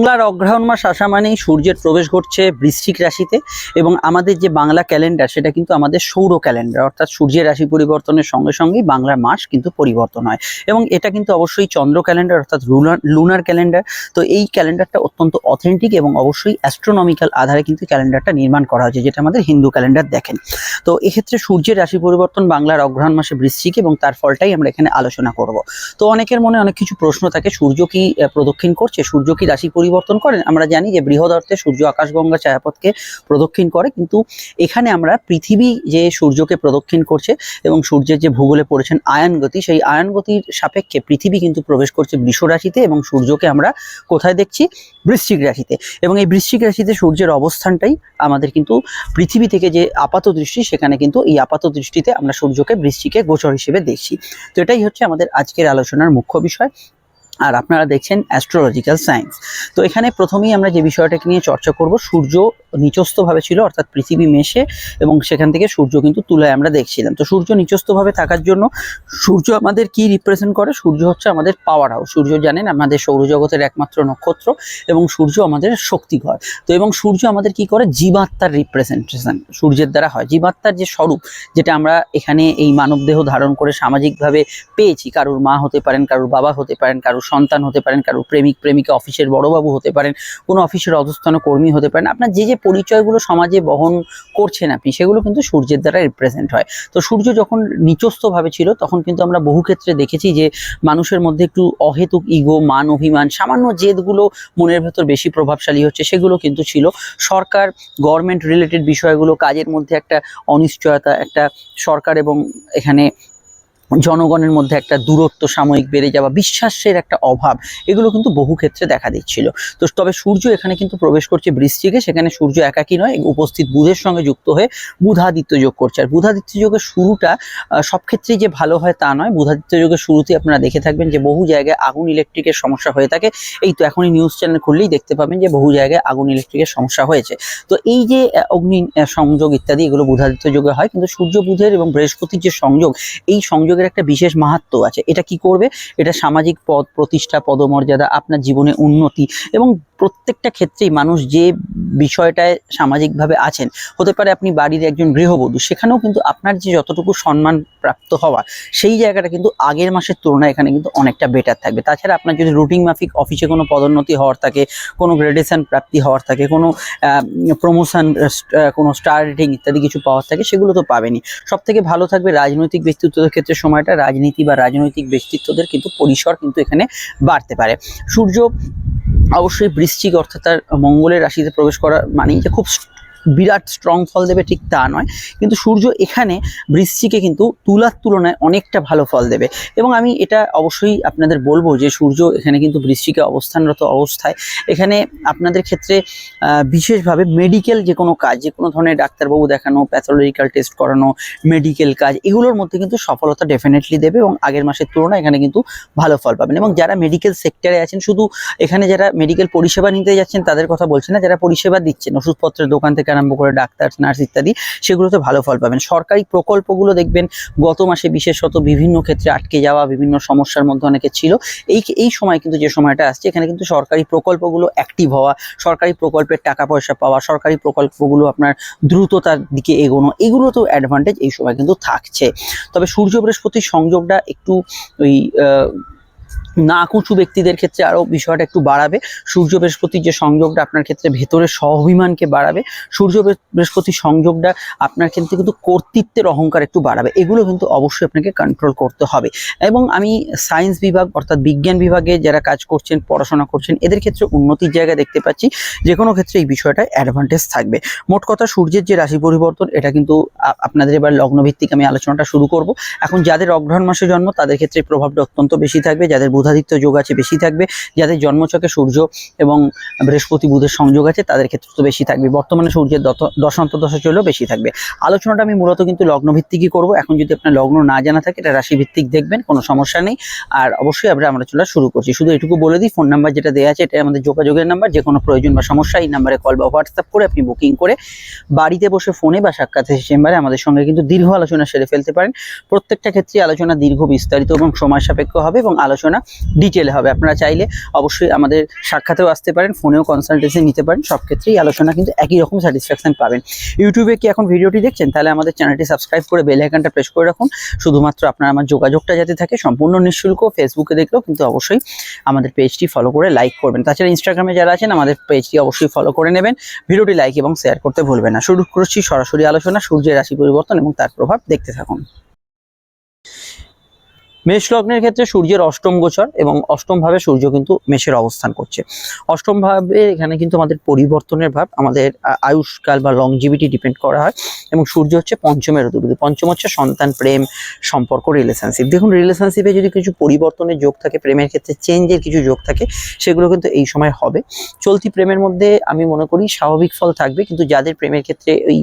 বাংলার অগ্রহায়ণ মাস আসা মানেই সূর্যের প্রবেশ ঘটছে বৃশ্চিক রাশিতে এবং আমাদের যে বাংলা ক্যালেন্ডার, সেটা কিন্তু আমাদের সৌর ক্যালেন্ডার, অর্থাৎ সূর্যের রাশি পরিবর্তনের সঙ্গে সঙ্গেই বাংলার মাস কিন্তু পরিবর্তন হয়। এবং এটা কিন্তু অবশ্যই চন্দ্র ক্যালেন্ডার, অর্থাৎ লুনার ক্যালেন্ডার, তো এই ক্যালেন্ডারটা অত্যন্ত অথেন্টিক এবং অবশ্যই অ্যাস্ট্রোনমিক্যাল আধারে কিন্তু ক্যালেন্ডারটা নির্মাণ করা হয়েছে, যেটা আমাদের হিন্দু ক্যালেন্ডার দেখেন। তো এক্ষেত্রে সূর্যের রাশি পরিবর্তন, বাংলার অগ্রহায়ণ মাসে বৃশ্চিক এবং তার ফলটাই আমরা এখানে আলোচনা করব। তো অনেকের মনে অনেক কিছু প্রশ্ন থাকে, সূর্য কি প্রদক্ষিণ করছে, সূর্য কি রাশি পরিবর্তন করেন। আমরা জানি যে বৃহৎ অর্থে সূর্য আকাশগঙ্গা ছায়াপথকে প্রদক্ষিণ করে, কিন্তু এখানে আমরা পৃথিবী যে সূর্যকে প্রদক্ষিণ করছে এবং সূর্যের যে ভূগোলে পড়েছেন আয়ন গতি, সেই আয়ন গতির সাপেক্ষে পৃথিবী কিন্তু প্রবেশ করছে বৃষ রাশিতে এবং সূর্যকে আমরা কোথায় দেখছি? বৃশ্চিক রাশিতে। এবং এই বৃশ্চিক রাশিতে সূর্যের অবস্থানটাই আমাদের কিন্তু পৃথিবী থেকে যে আপাত দৃষ্টি, সেখানে কিন্তু এই আপাত দৃষ্টিতে আমরা সূর্যকে বৃশ্চিকে গোচর হিসেবে দেখছি। তো এটাই হচ্ছে আমাদের আজকের আলোচনার মুখ্য বিষয়। আর আপনারা দেখছেন অ্যাস্ট্রোলজিক্যাল সায়েন্স তো এখানে প্রথমেই আমরা যে বিষয়টাকে নিয়ে চর্চা করব, সূর্য নিচস্থভাবে ছিল, অর্থাৎ পৃথিবী মেশে এবং সেখান থেকে সূর্য কিন্তু তুলায় আমরা দেখছিলাম। তো সূর্য নিচস্থভাবে থাকার জন্য সূর্য আমাদের কি রিপ্রেজেন্ট করে? সূর্য হচ্ছে আমাদের পাওয়ার হাউস সূর্য জানেন আমাদের সৌরজগতের একমাত্র নক্ষত্র এবং সূর্য আমাদের শক্তিঘর। তো এবং সূর্য আমাদের কি করে? জীবাত্মার রিপ্রেজেন্টেশন সূর্যের দ্বারা হয়। জীবাত্মার যে স্বরূপ, যেটা আমরা এখানে এই মানবদেহ ধারণ করে সামাজিকভাবে পেয়েছি, কারুর মা হতে পারেন, কারুর বাবা হতে পারেন, কারুর সন্তান হতে পারেন, কারুর প্রেমিক, প্রেমিকা, অফিসের বড়বাবু হতে পারেন, কোনো অফিসের অধস্থান কর্মী হতে পারেন। আপনার যে যে পরিচয়গুলো সমাজে বহন করছেন আপনি, সেগুলো কিন্তু সূর্যের দ্বারা রিপ্রেজেন্ট হয়। তো সূর্য যখন নিচস্থভাবে ছিল, তখন কিন্তু আমরা বহু ক্ষেত্রে দেখেছি যে মানুষের মধ্যে একটু অহেতুক ইগো মান অভিমান, সামান্য জেদগুলো মনের ভেতর বেশি প্রভাবশালী হচ্ছে, সেগুলো কিন্তু ছিল। সরকার গভর্নমেন্ট রিলেটেড বিষয়গুলো, কাজের মধ্যে একটা অনিশ্চয়তা, একটা সরকার এবং এখানে জনগণের মধ্যে একটা দূরত্ব সাময়িক বেড়ে যাওয়া, বিশ্বাসের একটা অভাব, এগুলো কিন্তু বহু ক্ষেত্রে দেখা দিচ্ছিল। তো তবে সূর্য এখানে কিন্তু প্রবেশ করছে বৃষ্টিকে সেখানে সূর্য একাকী নয়, উপস্থিত বুধের সঙ্গে যুক্ত হয়ে বুধাদিত্য যোগ করছে। আর বুধাদিত্য যোগের শুরুটা সব ক্ষেত্রেই যে ভালো হয় তা নয়। বুধাদিত্য যোগের শুরুতে আপনারা দেখে থাকবেন যে বহু জায়গায় আগুন ইলেকট্রিকের সমস্যা হয়ে থাকে। এই তো এখনই নিউজ চ্যানেল খুললেই দেখতে পাবেন যে বহু জায়গায় আগুন ইলেকট্রিকের সমস্যা হয়েছে। তো এই যে অগ্নি সংযোগ ইত্যাদি, এগুলো বুধাদিত্য যোগে হয়। কিন্তু সূর্য বুধের এবং বৃহস্পতির যে সংযোগ, এই সংযোগের একটা বিশেষ মাহাত্ম আছে। এটা কি করবে? এটা সামাজিক পদ, প্রতিষ্ঠা, পদমর্যাদা, আপনার জীবনে উন্নতি এবং প্রত্যেকটা ক্ষেত্রেই মানুষ যে বিষয়টায় সামাজিকভাবে আছেন, হতে পারে আপনি বাড়ির একজন গৃহবধূ, সেখানেও কিন্তু আপনার যে যতটুকু সম্মান প্রাপ্ত হওয়া, সেই জায়গাটা কিন্তু আগের মাসের তুলনায় এখানে কিন্তু অনেকটা বেটার থাকবে। তাছাড়া আপনার যদি রুটিন মাফিক অফিসে কোনো পদোন্নতি হওয়ার থাকে, কোনো গ্রেডেশন প্রাপ্তি হওয়ার থাকে, কোনো প্রমোশন কোনো স্টার রেটিং ইত্যাদি কিছু পাওয়ার থাকে, সেগুলো তো পাবেনই। সব থেকে ভালো থাকবে রাজনৈতিক ব্যক্তিত্বদের ক্ষেত্রে সময়টা, রাজনীতি বা রাজনৈতিক ব্যক্তিত্বদের কিন্তু পরিসর কিন্তু এখানে বাড়তে পারে। সূর্য অবশ্যই বৃশ্চিক অর্থাৎ তার মঙ্গলের রাশিতে প্রবেশ করা মানেই যে খুব বিরাট স্ট্রং ফল দেবে, ঠিক তা নয়। কিন্তু সূর্য এখানে বৃশ্চিকে কিন্তু তুলার তুলনায় অনেকটা ভালো ফল দেবে। এবং আমি এটা অবশ্যই আপনাদের বলব যে, সূর্য এখানে কিন্তু বৃশ্চিকে অবস্থানরত অবস্থায়। এখানে আপনাদের ক্ষেত্রে বিশেষভাবে মেডিকেল যে কোনো কাজ, যে কোনো ধরনের ডাক্তারবাবু দেখানো প্যাথোলজিক্যাল টেস্ট করানো মেডিকেল কাজ, এগুলোর মধ্যে কিন্তু সফলতা ডেফিনেটলি দেবে এবং আগের মাসের তুলনায় এখানে কিন্তু ভালো ফল পাবেন। এবং যারা মেডিকেল সেক্টরে আছেন, শুধু এখানে যারা মেডিকেল পরিষেবা নিতে যাচ্ছেন, তাদের কথা বলছি না, যারা পরিষেবা দিচ্ছেন, ওষুধপত্রের দোকান থেকে আরম্ভ করে ডাক্তার, নার্স ইত্যাদি, সেগুলোতে ভালো ফল পাবেন। সরকারি প্রকল্পগুলো দেখবেন, গত মাসে বিশেষত বিভিন্ন ক্ষেত্রে আটকে যাওয়া, বিভিন্ন সমস্যার মধ্যে অনেকে ছিল। এই এই সময় কিন্তু যে সময়টা আসছে, এখানে কিন্তু সরকারি প্রকল্পগুলো অ্যাক্টিভ হওয়া, সরকারি প্রকল্পের টাকা পয়সা পাওয়া, সরকারি প্রকল্পগুলো আপনার দ্রুততার দিকে এগোনো এগুলো তো অ্যাডভান্টেজ এই সময় কিন্তু থাকছে। তবে সূর্য বৃহস্পতির সংযোগটা একটু ওই না কুচু ব্যক্তিদের ক্ষেত্রে আরও বিষয়টা একটু বাড়াবে। সূর্য বৃহস্পতির যে সংযোগটা আপনার ক্ষেত্রে ভেতরে স্বাভিমানকে বাড়াবে। সূর্য বৃহ- বৃহস্পতির সংযোগটা আপনার ক্ষেত্রে কিন্তু কর্তৃত্বের অহংকার একটু বাড়াবে। এগুলো কিন্তু অবশ্যই আপনাকে কন্ট্রোল করতে হবে। এবং আমি সায়েন্স বিভাগ অর্থাৎ বিজ্ঞান বিভাগে যারা কাজ করছেন, পড়াশোনা করছেন, এদের ক্ষেত্রে উন্নতির জায়গা দেখতে পাচ্ছি। যে কোনো ক্ষেত্রে এই বিষয়টা অ্যাডভান্টেজ থাকবে। মোট কথা সূর্যের যে রাশি পরিবর্তন, এটা কিন্তু আপনাদের এবার লগ্নভিত্তিক আমি আলোচনাটা শুরু করব। এখন যাদের অগ্রহণ মাসে জন্ম, তাদের ক্ষেত্রে প্রভাবটা অত্যন্ত বেশি থাকবে। যাদের বুধাদিত্য যোগ আছে বেশি থাকবে। যাদের জন্মচকে সূর্য এবং বৃহস্পতি বুধের সংযোগ আছে, তাদের ক্ষেত্রে তো বেশি থাকবে। বর্তমানে সূর্যের দশান্ত দশা চলেও বেশি থাকবে। আলোচনাটা আমি মূলত কিন্তু লগ্নভিত্তিকই করব। এখন যদি আপনার লগ্ন না জানা থাকে, এটা রাশিভিত্তিক দেখবেন, কোনো সমস্যা নেই। আর অবশ্যই আমরা আমরা চলা শুরু করছি। শুধু এটুকু বলে দিই, ফোন নাম্বার যেটা দেওয়া আছে এটা আমাদের যোগাযোগের নাম্বার। যে কোনো প্রয়োজন বা সমস্যা, এই নাম্বারে কল বা হোয়াটসঅ্যাপ করে আপনি বুকিং করে বাড়িতে বসে ফোনে বা সাক্ষাৎ চেম্বারে আমাদের সঙ্গে কিন্তু দীর্ঘ আলোচনা সেরে ফেলতে পারেন। প্রত্যেকটা ক্ষেত্রে আলোচনা দীর্ঘ বিস্তারিত এবং সময় সাপেক্ষ হবে এবং আলোচনা ডিটেলে হবে। আপনারা চাইলে অবশ্যই আমাদের সাক্ষাতেও আসতে পারেন, ফোনেও কনসালটেন্সি নিতে পারেন সব ক্ষেত্রেই আলোচনা কিন্তু একই রকম স্যাটিসফ্যাকশন পাবেন। ইউটিউবে কি এখন ভিডিওটি দেখছেন? তাহলে আমাদের চ্যানেলটি সাবস্ক্রাইব করে বেল আইকনটা প্রেস করে রাখুন। শুধুমাত্র আপনার আমার যোগাযোগটা যাতে থাকে, সম্পূর্ণ নিঃশুল্ক ফেসবুকে দেখলেও কিন্তু অবশ্যই আমাদের পেজটি ফলো করে লাইক করবেন। তাছাড়া ইনস্টাগ্রামে যারা আছেন, আমাদের পেজটি অবশ্যই ফলো করে নেবেন। ভিডিওটি লাইক এবং শেয়ার করতে ভুলবেন না। শুরু করছি সরাসরি আলোচনা, সূর্যের রাশি পরিবর্তন এবং তার প্রভাব দেখতে থাকুন। মেষ লগ্নের ক্ষেত্রে সূর্যের অষ্টম গোচর এবং অষ্টম ভাবে সূর্য কিন্তু মেষের অবস্থান করছে। অষ্টম ভাবে এখানে কিন্তু আমাদের পরিবর্তনের ভাব, আমাদের আয়ুষ্কাল বা লংজিভিটি ডিপেন্ড করা হয় এবং সূর্য হচ্ছে পঞ্চমের অধিপতি পঞ্চম হচ্ছে সন্তান, প্রেম, সম্পর্ক রিলেশনশিপ দেখুন রিলেশনশিপে যদি কিছু পরিবর্তনের যোগ থাকে, প্রেমের ক্ষেত্রে চেঞ্জের কিছু যোগ থাকে, সেগুলো কিন্তু এই সময় হবে। চলতি প্রেমের মধ্যে আমি মনে করি স্বাভাবিক ফল থাকবে, কিন্তু যাদের প্রেমের ক্ষেত্রে ওই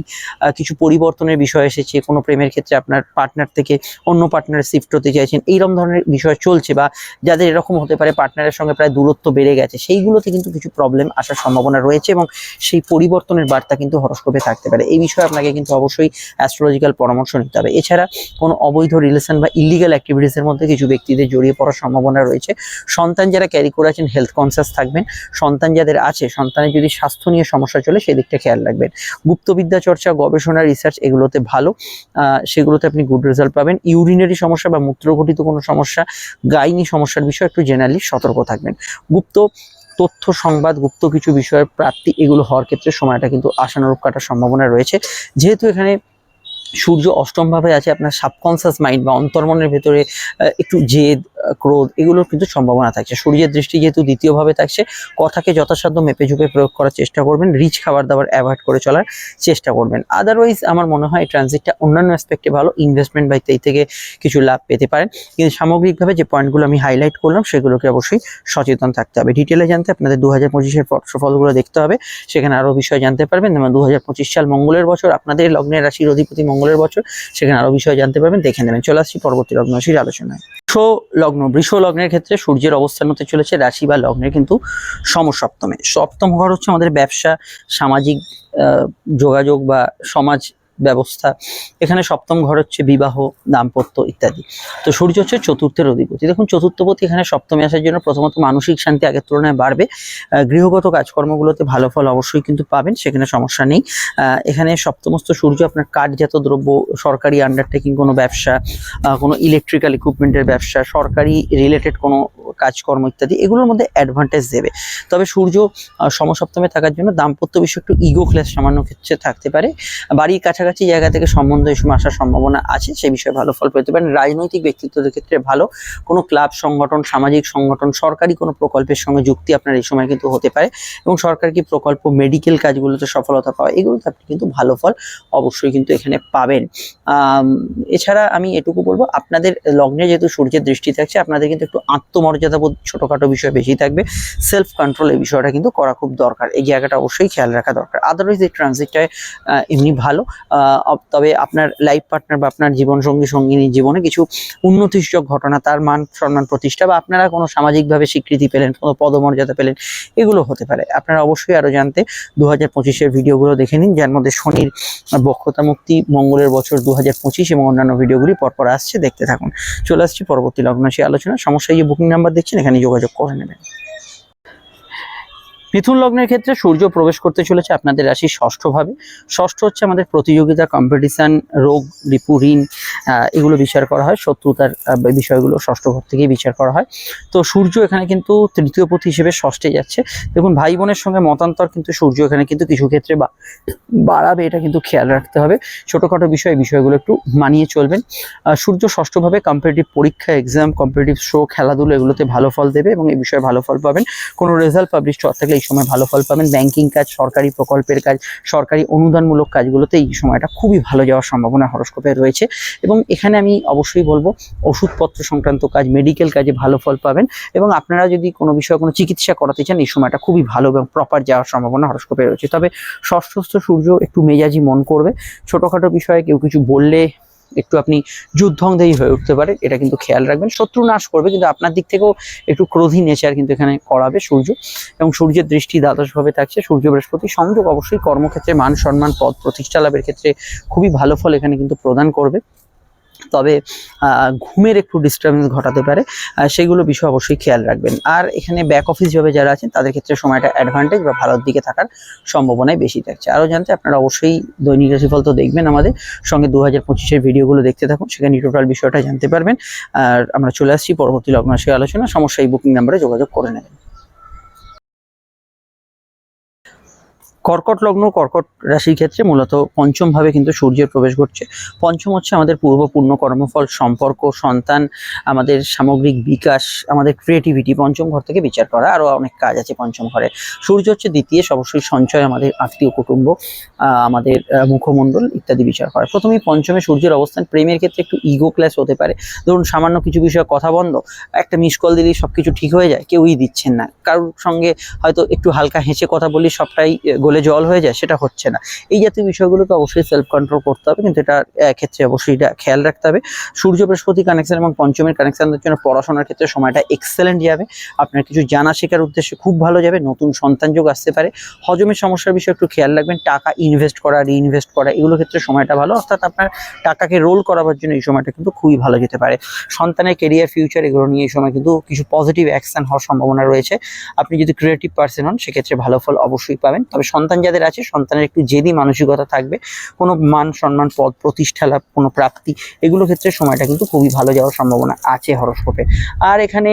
কিছু পরিবর্তনের বিষয় এসেছে, কোনো প্রেমের ক্ষেত্রে আপনার পার্টনার থেকে অন্য পার্টনার শিফট হতে চাইছেন এইরকম ধরনের বিষয় চলছে বা যাদের এরকম হতে পারে পার্টনারের সঙ্গে প্রায় দূরত্ব বেড়ে গেছে, সেইগুলোতে কিন্তু কিছু প্রবলেম আসার সম্ভাবনা রয়েছে এবং সেই পরিবর্তনের বার্তা কিন্তু হরস্কোপে থাকতে পারে। এই বিষয়ে আপনাকে কিন্তু অবশ্যই অ্যাস্ট্রোলজিক্যাল পরামর্শ নিতে হবে। এছাড়া কোনো অবৈধ রিলেশন বা ইলিগাল অ্যাক্টিভিটিসের মধ্যে কিছু ব্যক্তিদের জড়িয়ে পড়ার সম্ভাবনা রয়েছে। সন্তান যারা ক্যারি করে আছেন হেলথ কনসিয়াস থাকবেন। সন্তান যাদের আছে, সন্তানের যদি স্বাস্থ্য নিয়ে সমস্যা চলে, সেদিকটা খেয়াল রাখবেন। গুপ্তবিদ্যা চর্চা, গবেষণা রিসার্চ এগুলোতে ভালো। সেগুলোতে আপনি গুড রেজাল্ট পাবেন। ইউরিনারি সমস্যা বা মূত্রঘটিত কোনো সমস্যা, গাইনি সমস্যার বিষয়ে একটু জেনারেলি সতর্ক থাকবেন। গুপ্ত তথ্য সংবাদ, গুপ্ত কিছু বিষয়ের প্রাপ্তি এগুলো হওয়ার ক্ষেত্রে সময়টা কিন্তু আশানুরূপ কাটার সম্ভাবনা রয়েছে। যেহেতু এখানে সূর্য অষ্টম ভাবে আছে, আপনার সাবকনসিয়াস মাইন্ড বা অন্তর্মনের ভেতরে একটু জেদ ক্রোধ, এগুলোর কিন্তু সম্ভাবনা থাকছে। সূর্যের দৃষ্টি যেহেতু দ্বিতীয় ভাবে থাকছে, কথাকে যথাসাধ্য মেপে ঝুপে প্রয়োগ করার চেষ্টা করবেন রিচ খাবার দাবার অ্যাভয়েড করে চলার চেষ্টা করবেন। আদারওয়াইজ আমার মনে হয় ট্রানজিটটা অন্যান্য অ্যাসপেক্টে ভালো ইনভেস্টমেন্ট বা এই থেকে কিছু লাভ পেতে পারেন। কিন্তু সামগ্রিকভাবে যে পয়েন্টগুলো আমি হাইলাইট করলাম, সেগুলোকে অবশ্যই সচেতন থাকতে হবে। ডিটেলে জানতে আপনাদের দু হাজার পঁচিশের ফলগুলো দেখতে হবে, সেখানে আরও বিষয় জানতে পারবেন। যেমন দু হাজার পঁচিশ সাল মঙ্গলের বছর, আপনাদের লগ্নের রাশির অধিপতি মঙ্গলের বছর, সেখানে আরও বিষয় জানতে পারবেন, দেখে নেবেন। চলে আসছি পরবর্তী লগ্ন রাশির আলোচনায়। বৃষ লগ্ন, বৃষ লগ্নের ক্ষেত্রে সূর্যের অবস্থান হতে চলেছে রাশি বা লগ্নের কিন্তু সমসপ্তমে। সপ্তম ঘর হচ্ছে আমাদের ব্যবসা, সামাজিক যোগাযোগ বা সমাজ ব্যবস্থা। এখানে সপ্তম ঘর হচ্ছে বিবাহ, দাম্পত্য ইত্যাদি। তো সূর্য হচ্ছে চতুর্থের অধিপতি। দেখুন, চতুর্থপতি এখানে সপ্তমে আসার জন্য প্রথমত মানসিক শান্তি আগের তুলনায় বাড়বে। গৃহগত কাজকর্মগুলোতে ভালো ফল অবশ্যই কিন্তু পাবেন, সেখানে সমস্যা নেই। এখানে সপ্তমস্ত সূর্য আপনার কাঠজাত দ্রব্য, সরকারি আন্ডারটেকিং কোনো ব্যবসা কোনো ইলেকট্রিক্যাল ইকুইপমেন্টের ব্যবসা, সরকারি রিলেটেড কোনো কাজকর্ম ইত্যাদি, এগুলোর মধ্যে অ্যাডভান্টেজ দেবে। তবে সূর্য সমসপ্তমে থাকার জন্য দাম্পত্য বিষয়ে একটু ইগো ক্লাস সামান্য ক্ষেত্রে থাকতে পারে। বাড়ির কাছাকাছি জায়গা থেকে সম্বন্ধ এই সময় আসার সম্ভাবনা আছে সেই বিষয়ে ভালো ফল পেতে পারেন। রাজনৈতিক ব্যক্তিত্বদের ক্ষেত্রে ভালো। কোনো ক্লাব সংগঠন, সামাজিক সংগঠন, সরকারি কোনো প্রকল্পের সঙ্গে যুক্তি আপনার এই সময় কিন্তু হতে পারে এবং সরকারি কি প্রকল্প মেডিকেল কাজগুলোতে সফলতা পাওয়া, এগুলোতে আপনি কিন্তু ভালো ফল অবশ্যই কিন্তু এখানে পাবেন। এছাড়া আমি এটুকু বলব, আপনাদের লগ্নে যেহেতু সূর্যের দৃষ্টি থাকছে, আপনাদের কিন্তু একটু আত্মমর্যাদা বোধ ছোটোখাটো বিষয় বেশি থাকবে। সেলফ কন্ট্রোল এই বিষয়টা কিন্তু করা খুব দরকার। এই জায়গাটা অবশ্যই খেয়াল রাখা দরকার। আদারওয়াইজ এই ট্রানজিটটায় এমনি ভালো। তবে আপনার লাইফ পার্টনার বা আপনার জীবন সঙ্গী সঙ্গিনীর জীবনে কিছু উন্নতিসূচক ঘটনা তার মান সম্মান প্রতিষ্ঠা বা আপনারা কোনো সামাজিকভাবে স্বীকৃতি পেলেন, কোনো পদমর্যাদা পেলেন, এগুলো হতে পারে। আপনারা অবশ্যই আরও জানতে দু হাজার পঁচিশের ভিডিওগুলো দেখে নিন, যার মধ্যে শনির বক্ষতা মুক্তি, মঙ্গলের বছর দু হাজার পঁচিশ এবং অন্যান্য ভিডিওগুলি পরপর আসছে, দেখতে থাকুন। চলে আসছি পরবর্তী লগ্নাশী আলোচনা। সমস্যা এই যে বুকিং নাম্বার দেখছেন, এখানে যোগাযোগ করে নেবেন। মিথুন লগ্নের ক্ষেত্রে সূর্য প্রবেশ করতে চলেছে আপনাদের রাশি ষষ্ঠভাবে। ষষ্ঠ হচ্ছে আমাদের প্রতিযোগিতা কম্পিটিশন রোগ রিপু ঋণ এগুলো বিচার করা হয়। শত্রুতার বিষয়গুলো ষষ্ঠ ঘর থেকেই বিচার করা হয়। তো সূর্য এখানে কিন্তু তৃতীয় পথ হিসেবে ষষ্ঠে যাচ্ছে। দেখুন, ভাই বোনের সঙ্গে মতান্তর কিন্তু সূর্য এখানে কিন্তু কিছু ক্ষেত্রে বা- বাড়াবে, এটা কিন্তু খেয়াল রাখতে হবে। ছোটোখাটো বিষয় বিষয়গুলো একটু মানিয়ে চলবেন। সূর্য ষষ্ঠভাবে কম্পিটিটিভ পরীক্ষা এক্সাম কম্পিটিটিভ শো খেলাধুলো এগুলোতে ভালো ফল দেবে এবং এই বিষয়ে ভালো ফল পাবেন। কোনো রেজাল্ট পাবলিশ হওয়ার থাকলে এই সময় ভালো ফল পাবেন। ব্যাংকিং কাজ, সরকারি প্রকল্পের কাজ, সরকারি অনুদানমূলক কাজগুলোতে এই সময়টা খুবই ভালো যাওয়ার সম্ভাবনা হরস্কোপে রয়েছে। এবং এখানে আমি অবশ্যই বলব, ওষুধপত্র সংক্রান্ত কাজ মেডিকেল কাজে ভালো ফল পাবেন। এবং আপনারা যদি কোনো বিষয়ে কোনো চিকিৎসা করাতে চান, এই সময়টা খুবই ভালো এবং প্রপার যাওয়ার সম্ভাবনা হরস্কোপে রয়েছে। তবে ষষ্ঠস্থ সূর্য একটু মেজাজি মন করবে। ছোটোখাটো বিষয়ে কেউ কিছু বললে একটু আপনি যুদ্ধংদেহী হয়ে উঠতে পারে, এটা কিন্তু খেয়াল রাখবেন। শত্রু নাশ করবে, কিন্তু আপনার দিক থেকেও একটু ক্রোধী নেচার কিন্তু এখানে করাবে সূর্য। এবং সূর্যের দৃষ্টি দ্বাদশভাবে থাকছে। সূর্য বৃহস্পতি সংযোগ অবশ্যই কর্মক্ষেত্রে মান সম্মান পদ প্রতিষ্ঠা লাভের ক্ষেত্রে খুবই ভালো ফল এখানে কিন্তু প্রদান করবে। তবে ঘুমের একটু ডিস্টারবেন্স ঘটাতে পারে সেগুলো বিষয় অবশ্যই খেয়াল রাখবেন। আর এখানে ব্যাক অফিস জবে যারা আছেন, তাদের ক্ষেত্রে সময়টা অ্যাডভান্টেজ বা ভালোর দিকে থাকার সম্ভাবনাই বেশি থাকছে। আরও জানতে আপনারা অবশ্যই দৈনিক রাশিফল তো দেখবেন আমাদের সঙ্গে দু হাজার পঁচিশের ভিডিওগুলো দেখতে থাকুন, সেখানে টোটাল বিষয়টা জানতে পারবেন। আর আমরা চলে আসছি পরবর্তী লগ্ন রাশি আলোচনা। সমস্যা এই বুকিং নাম্বারে যোগাযোগ করে নেবেন। কর্কট লগ্ন কর্কট রাশির ক্ষেত্রে মূলত পঞ্চম ভাবে কিন্তু সূর্যের প্রবেশ ঘটছে। পঞ্চম হচ্ছে আমাদের পূর্ব পূর্ণ কর্মফল সম্পর্ক সন্তান আমাদের সামগ্রিক বিকাশ আমাদের ক্রিয়েটিভিটি পঞ্চম ঘর থেকে বিচার করা আরও অনেক কাজ আছে পঞ্চম ঘরে। সূর্য হচ্ছে দ্বিতীয় অবশ্যই সঞ্চয় আমাদের আত্মীয় কুটুম্ব আমাদের মুখমণ্ডল ইত্যাদি বিচার করা। প্রথমেই পঞ্চমে সূর্যের অবস্থান প্রেমের ক্ষেত্রে একটু ইগো ক্লাস হতে পারে। ধরুন সামান্য কিছু বিষয়ে কথা বন্ধ একটা মিস কল দিলেই সব কিছু ঠিক হয়ে যায় কেউই দিচ্ছেন না। কারোর সঙ্গে হয়তো একটু হালকা হেসে কথা বললেই সবটাই আহ, গলে জল হয়ে যায়, সেটা হচ্ছে না। এই জাতীয় বিষয়গুলোকে অবশ্যই সেলফ কন্ট্রোল করতে হবে, কিন্তু এটা ক্ষেত্রে অবশ্যই এটা খেয়াল রাখতে হবে। সূর্য বৃহস্পতি কানেকশন এবং পঞ্চমের কানেকশনের জন্য পড়াশোনার ক্ষেত্রে সময়টা এক্সেলেন্ট যাবে। আপনার কিছু জানা শেখার উদ্দেশ্যে খুব ভালো যাবে, নতুন সন্তান যোগ আসতে পারে। হজমের সমস্যার বিষয়ে একটু খেয়াল রাখবেন, টাকা ইনভেস্ট করা রিইনভেস্ট করা, এগুলো ক্ষেত্রে সময়টা ভালো। অর্থাৎ আপনার টাকাকে রোল করাবার জন্য এই সময়টা কিন্তু খুবই ভালো যেতে পারে। সন্তানের কেরিয়ার ফিউচার এগুলো নিয়ে এই সময় কিন্তু কিছু পজিটিভ অ্যাকশন হওয়ার সম্ভাবনা রয়েছে। আপনি যদি ক্রিয়েটিভ পার্সন হন, সেক্ষেত্রে ভালো ফল অবশ্যই পাবেন। তবে সন্তান যাদের আছে, সন্তানের একটু জেদি মানসিকতা থাকবে, কোনো মান সম্মান, পদ প্রতিষ্ঠা লাভ, কোনো প্রাপ্তি, এগুলো ক্ষেত্রে সময়টা কিন্তু খুবই ভালো যাওয়ার সম্ভাবনা আছে হরস্কোপে। আর এখানে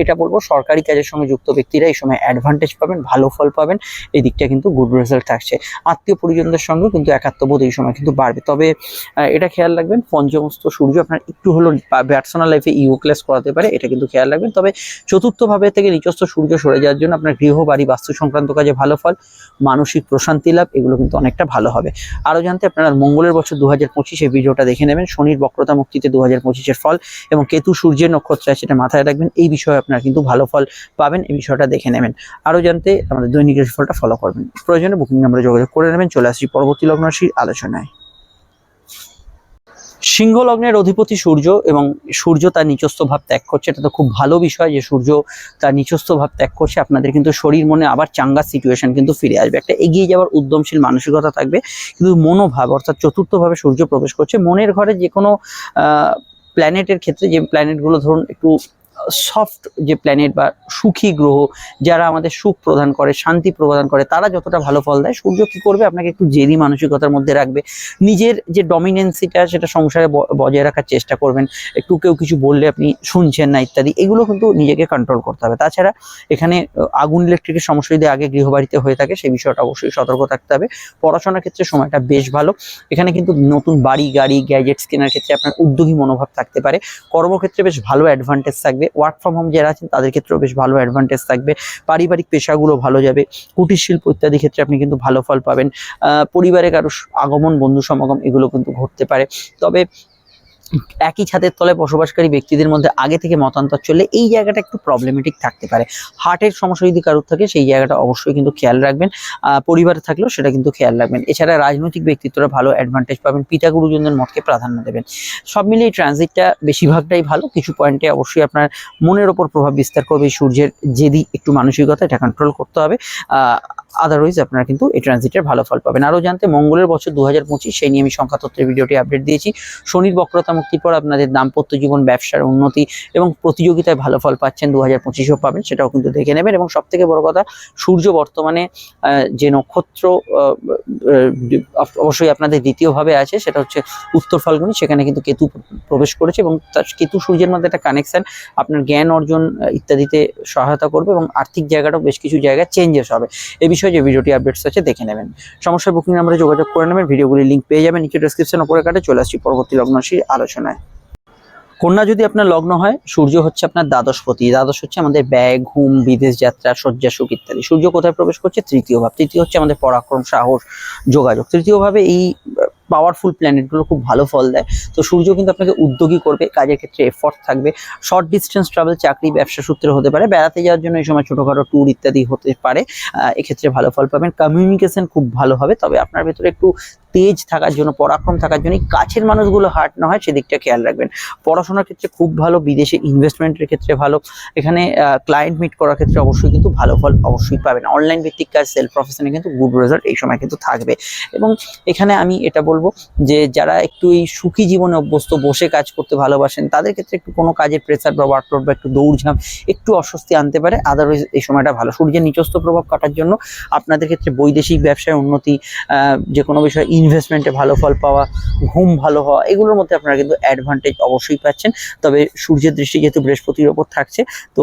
এটা বলব, সরকারি কাজের সঙ্গে যুক্ত ব্যক্তিরা এই সময় অ্যাডভান্টেজ পাবেন, ভালো ফল পাবেন, এই দিকটা কিন্তু গুড রেজাল্ট থাকছে আত্মীয় পরিজনদের সঙ্গেও কিন্তু একাত্মবোধ এই সময় কিন্তু বাড়বে। তবে এটা খেয়াল রাখবেন, পঞ্চমস্ত সূর্য আপনার একটু হলো পার্সোনাল লাইফে ইউ ক্লাস করাতে পারে, এটা কিন্তু খেয়াল রাখবেন। তবে চতুর্থ ভাবে থেকে নিচস্থ সূর্য সরে যাওয়ার জন্য আপনার গৃহ বাড়ি বাস্তু সংক্রান্ত কাজে ভালো ফল মানসিক প্রশান্তি লাভ, এগুলো কিন্তু অনেকটা ভালো হবে। আরও জানতে আপনারা মঙ্গলের বছর দু হাজার পঁচিশে ভিডিওটা দেখে নেবেন, শনির বক্রতা মুক্তিতে দু হাজার পঁচিশের ফল এবং কেতু সূর্যের নক্ষত্র আছে সেটা মাথায় রাখবেন। এই বিষয়ে আপনারা কিন্তু ভালো ফল পাবেন, এই বিষয়টা দেখে নেবেন। আরও জানতে আমাদের দৈনিক ফলটা ফলো করবেন। প্রয়োজনে বুকিং নাম্বারে যোগাযোগ করে নেবেন। চলে আসছি পরবর্তী লগ্ন রাশির আলোচনায়। সিংহ লগ্নের অধিপতি সূর্য এবং সূর্য তার নিচস্থ ভাব ত্যাগ করছে। এটা তো খুব ভালো বিষয় যে সূর্য তার নিচস্থ ভাব ত্যাগ করছে। আপনাদের কিন্তু শরীর মনে আবার চাঙ্গা সিচুয়েশন কিন্তু ফিরে আসবে। একটা এগিয়ে যাওয়ার উদ্যমশীল মানসিকতা থাকবে, কিন্তু মনোভাব অর্থাৎ চতুর্থভাবে সূর্য প্রবেশ করছে। মনের ঘরে যে কোনো প্ল্যানেটের ক্ষেত্রে যে প্ল্যানেটগুলো ধরুন একটু সফট যে প্ল্যানেট বা সুখী গ্রহ যারা আমাদের সুখ প্রদান করে, শান্তি প্রদান করে, তারা যতটা ভালো ফল দেয়, সূর্য কি করবে? আপনাকে একটু জেদি মানসিকতার মধ্যে রাখবে। নিজের যে ডমিনেন্সিটা সেটা সংসারে বজায় রাখার চেষ্টা করবেন। একটু কেউ কিছু বললে আপনি শুনছেন না ইত্যাদি, এগুলো কিন্তু নিজেকে কন্ট্রোল করতে হবে। তাছাড়া এখানে আগুন ইলেকট্রিকের সমস্যা যদি আগে গৃহবাড়িতে হয়ে থাকে, সেই বিষয়টা অবশ্যই সতর্ক থাকতে হবে। পড়াশোনার ক্ষেত্রে সময়টা বেশ ভালো। এখানে কিন্তু নতুন বাড়ি, গাড়ি গ্যাজেটস কেনার ক্ষেত্রে আপনার উদ্যোগী মনোভাব থাকতে পারে। কর্মক্ষেত্রে বেশ ভালো অ্যাডভান্টেজ থাকবে। ওয়ার্ক ফ্রম হোম যারা আছেন, তাদের ক্ষেত্রেও বেশ ভালো অ্যাডভান্টেজ থাকবে। পারিবারিক পেশাগুলো ভালো যাবে। কুটির শিল্প ইত্যাদি ক্ষেত্রে আপনি কিন্তু ভালো ফল পাবেন। পরিবারে কারও আগমন, বন্ধু সমাগম এগুলো কিন্তু ঘটতে পারে। তবে একই ছাদের তলায় বসবাসকারী ব্যক্তিদের মধ্যে আগে থেকে মতান্তর চললে এই জায়গাটা একটু প্রবলেমেটিক থাকতে পারে। হার্টের সমস্যা যদি কারোর থাকে, সেই জায়গাটা অবশ্যই কিন্তু খেয়াল রাখবেন। পরিবারে থাকলেও সেটা কিন্তু খেয়াল রাখবেন। এছাড়া রাজনৈতিক ব্যক্তিত্বরা ভালো অ্যাডভান্টেজ পাবেন। পিতা গুরুজনদের মতকে প্রাধান্য দেবেন। সব মিলিয়ে ট্রানজিটটা বেশিরভাগটাই ভালো। কিছু পয়েন্টে অবশ্যই আপনার মনের ওপর প্রভাব বিস্তার করবে। সূর্যের যেদি একটু মানসিকতা, এটা কন্ট্রোল করতে হবে। আদারওয়াইজ আপনারা কিন্তু এই ট্রানজিটের ভালো ফল পাবেন। আরও জানতে মঙ্গলের বছর দু হাজার পঁচিশ সেই নিয়ে আমি সংখ্যা তত্ত্বের ভিডিওটি আপডেট দিয়েছি। শনির বক্রতা মুক্তির পর আপনাদের দাম্পত্য জীবন, ব্যবসার উন্নতি এবং প্রতিযোগিতায় ভালো ফল পাচ্ছেন দু হাজার পঁচিশেও পাবেন, সেটাও কিন্তু দেখে নেবেন। এবং সব থেকে বড় কথা, সূর্য বর্তমানে যে নক্ষত্র অবশ্যই আপনাদের দ্বিতীয়ভাবে আছে, সেটা হচ্ছে উত্তর ফাল্গুনি। সেখানে কিন্তু কেতু প্রবেশ করেছে এবং তার কেতু সূর্যের মধ্যে একটা কানেকশন আপনার জ্ঞান অর্জন ইত্যাদিতে সহায়তা করবে এবং আর্থিক জায়গাটাও বেশ কিছু জায়গায় চেঞ্জেস হবে। এ বিষয়ে যে ভিডিওটি আপডেটস আছে দেখে নেবেন। সমস্যা বুকিং নাম্বারে যোগাযোগ করে নেবেন, ভিডিওগুলির লিঙ্ক পেয়ে যাবেন। নিচে ডেসক্রিপশন উপরে কাটে চলে আসছি পরবর্তী লগ্নশীর আলোচনায়। কন্যা যদি আপনার লগ্ন হয়, সূর্য হচ্ছে আপনার দ্বাদশপতি দ্বাদশ হচ্ছে আমাদের ব্যয়, ঘুম, বিদেশ যাত্রা, শয্যা, সুখ ইত্যাদি। সূর্য কোথায় প্রবেশ করছে? তৃতীয় ভাব। তৃতীয় হচ্ছে আমাদের পরাক্রম, সাহস, যোগাযোগ। তৃতীয় ভাবে এই পাওয়ারফুল প্ল্যানেটগুলো খুব ভালো ফল দেয়। তো সূর্য কিন্তু আপনাকে উদ্যোগী করবে, কাজের ক্ষেত্রে এফর্ট থাকবে। শর্ট ডিস্টেন্স ট্রাভেল চাকরি, ব্যবসা সূত্রে হতে পারে। বেড়াতে যাওয়ার জন্য এই সময় ছোটোখাটো ট্যুর ইত্যাদি হতে পারে। এক্ষেত্রে ভালো ফল পাবেন। কমিউনিকেশন খুব ভালো হবে। তবে আপনার ভেতরে একটু তেজ থাকার জন্য, পরাক্রম থাকার জন্য কাছের মানুষগুলো হার্ট না হয় সেদিকটা খেয়াল রাখবেন। পড়াশোনার ক্ষেত্রে খুব ভালো, বিদেশে ইনভেস্টমেন্টের ক্ষেত্রে ভালো, এখানে ক্লায়েন্ট মিট করার ক্ষেত্রে অবশ্যই কিন্তু ভালো ফল অবশ্যই পাবেন। অনলাইন ভিত্তিক কাজ সেলফ প্রফেশনে কিন্তু গুড রেজাল্ট এই সময় কিন্তু থাকবে। এবং এখানে আমি এটা বলব যে, যারা একটু এই সুখী জীবনে অভ্যস্ত, বসে কাজ করতে ভালোবাসেন, তাদের ক্ষেত্রে একটু কোনো কাজের প্রেসার বা ওয়ার্কলোড বা একটু দৌড়ঝাঁপ, একটু অস্বস্তি আনতে পারে। আদারওয়াইজ এই সময়টা ভালো। সূর্যের নিচস্থ প্রভাব কাটার জন্য আপনাদের ক্ষেত্রে বৈদেশিক ব্যবসায় উন্নতি যে কোনো বিষয়ে ইনভেস্টমেন্টে ভালো ফল পাওয়া, ঘুম ভালো হওয়া, এগুলোর মধ্যে আপনারা কিন্তু অ্যাডভান্টেজ অবশ্যই পাচ্ছেন। তবে সূর্যের দৃষ্টি যেহেতু বৃহস্পতির ওপর থাকছে, তো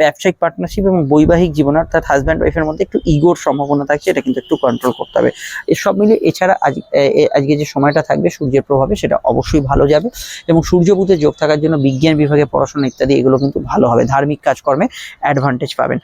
ব্যবসায়িক পার্টনারশিপ এবং বৈবাহিক জীবন, অর্থাৎ হাজব্যান্ড ওয়াইফের মধ্যে একটু ইগোর সম্ভাবনা থাকছে, এটা কিন্তু একটু কন্ট্রোল করতে হবে। এসব মিলিয়ে এছাড়া আজ আজকে যে সময়টা থাকবে সূর্যের প্রভাবে, সেটা অবশ্যই ভালো যাবে। এবং সূর্যবুধের যোগ থাকার জন্য বিজ্ঞান বিভাগে পড়াশোনা ইত্যাদি, এগুলো কিন্তু ভালো হবে। ধার্মিক কাজকর্মে অ্যাডভান্টেজ পাবেন।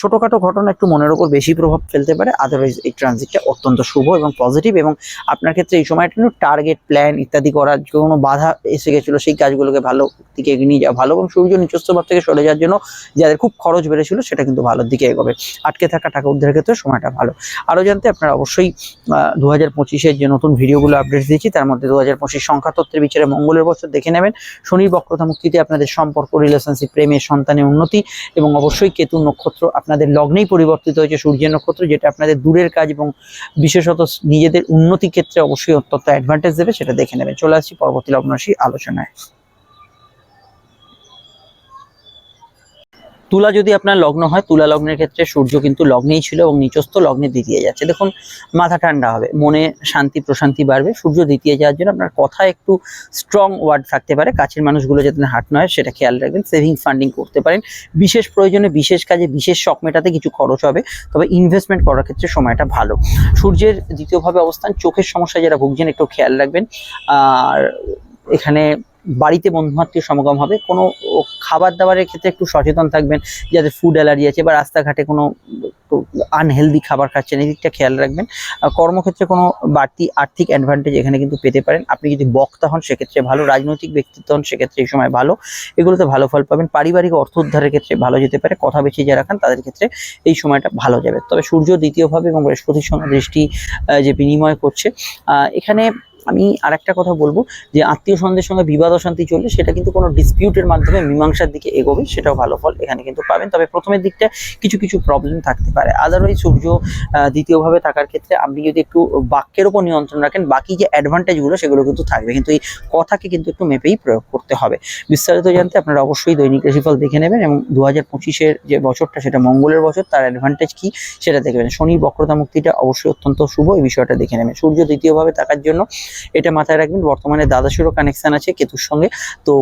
ছোটোখাটো ঘটনা একটু মনের ওপর বেশি প্রভাব ফেলতে পারে আদারওয়াইজ এই ট্রানজিটটা অত্যন্ত শুভ এবং পজিটিভ এবং আপনার ক্ষেত্রে এই সময়টা কিন্তু টার্গেট প্ল্যান ইত্যাদি করার কোনো বাধা এসে গেছিল, সেই কাজগুলোকে ভালো দিকে এগিয়ে নিয়ে যাওয়া ভালো এবং সূর্য নিচস্থ ভাব থেকে সরে যাওয়ার জন্য যাদের খুব খরচ বেড়েছিল, সেটা কিন্তু ভালোর দিকে এগোবে। আটকে থাকা, টাকা উদ্ধারের ক্ষেত্রে সময়টা ভালো। আরও জানতে আপনারা অবশ্যই দু হাজার পঁচিশের যে নতুন ভিডিওগুলো আপডেট দিয়েছি, তার মধ্যে দু হাজার পঁচিশ সংখ্যা তত্ত্বের বিচারে মঙ্গলের বছর দেখে নেবেন। শনির বক্রতা মুক্তিতে আপনাদের সম্পর্ক রিলেশনশিপ প্রেমের সন্তানের উন্নতি এবং অবশ্যই কেতু নক্ষত্র আপনাদের লগ্নেই পরিবর্তিত হয়েছে, সূর্যের নক্ষত্র যেটা আপনাদের দূরের কাজ এবং বিশেষত নিজেদের উন্নতি ক্ষেত্রে অবশ্যই অত্যন্ত অ্যাডভান্টেজ দেবে সেটা দেখে নেবেন। চলে আসছি পরবর্তী লগ্নরাশি আলোচনায়। তুলা যদি আপনার লগ্ন হয়, তুলা লগ্নের ক্ষেত্রে সূর্য কিন্তু লগ্নেই ছিল এবং নিচস্থ লগ্নে দ্বিতীয় যাচ্ছে। দেখুন, মাথা ঠান্ডা হবে, মনে শান্তি, প্রশান্তি বাড়বে। সূর্য দ্বিতীয় যাওয়ার জন্য আপনার কথা একটু স্ট্রং ওয়ার্ড থাকতে পারে। কাছের মানুষগুলো যাতে হার্ট নয়, সেটা খেয়াল রাখবেন। সেভিং ফান্ডিং করতে পারেন। বিশেষ প্রয়োজনে, বিশেষ কাজে, বিশেষ শখ মেটাতে কিছু খরচ হবে, তবে ইনভেস্টমেন্ট করার ক্ষেত্রে সময়টা ভালো। সূর্যের দ্বিতীয়ভাবে অবস্থান, চোখের সমস্যা যারা ভুগছেন, একটু খেয়াল রাখবেন। আর এখানে বাড়িতে বন্ধুমাত্মীয় সমাগম হবে, কোনো খাবার দাবারের ক্ষেত্রে একটু সচেতন থাকবেন, যাদের ফুড অ্যালার্জি আছে বা রাস্তাঘাটে কোনো আনহেলদি খাবার খাচ্ছেন, এই দিকটা খেয়াল রাখবেন। কর্মক্ষেত্রে কোনো বাড়তি আর্থিক অ্যাডভান্টেজ এখানে কিন্তু পেতে পারেন। আপনি যদি বক্তা হন, সেক্ষেত্রে ভালো। রাজনৈতিক ব্যক্তিত্ব হন, সেক্ষেত্রে এই সময় ভালো। এগুলোতে ভালো ফল পাবেন। পারিবারিক অর্থ উদ্ধারের ক্ষেত্রে ভালো যেতে পারে। কথা বেশি যারা রাখান তাদের ক্ষেত্রে এই সময়টা ভালো যাবে। তবে সূর্য দ্বিতীয়ভাবে এবং বৃহস্পতির সঙ্গে দৃষ্টি যে বিনিময় করছে এখানে আমি আরেকটা কথা বলব যে আত্মীয় স্বজনদের সঙ্গে বিবাদ অশান্তি চললে সেটা কিন্তু কোনো ডিসপিউটের মাধ্যমে মীমাংসার দিকে এগোবে, সেটাও ভালো ফল এখানে কিন্তু পাবেন। তবে প্রথমের দিকটা কিছু কিছু প্রবলেম থাকতে পারে। আদারওয়াইজ সূর্য দ্বিতীয়ভাবে থাকার ক্ষেত্রে আপনি যদি একটু বাক্যের উপর নিয়ন্ত্রণ রাখেন, বাকি যে অ্যাডভান্টেজগুলো সেগুলো কিন্তু থাকবে। কিন্তু এই কথাকে কিন্তু একটু মেপেই প্রয়োগ করতে হবে। বিস্তারিত জানতে আপনারা অবশ্যই দৈনিক রাশিফল দেখে নেবেন এবং দু হাজার পঁচিশের যে বছরটা সেটা মঙ্গলের বছর, তার অ্যাডভান্টেজ কি সেটা দেখবেন শনির বক্রতা মুক্তিটা অবশ্যই অত্যন্ত শুভ, এই বিষয়টা দেখে নেবেন। সূর্য দ্বিতীয়ভাবে থাকার জন্য এটা মাথায় রাখবেন, বর্তমানে দাদাসুরও কানেকশন আছে কেতুর সঙ্গে। তো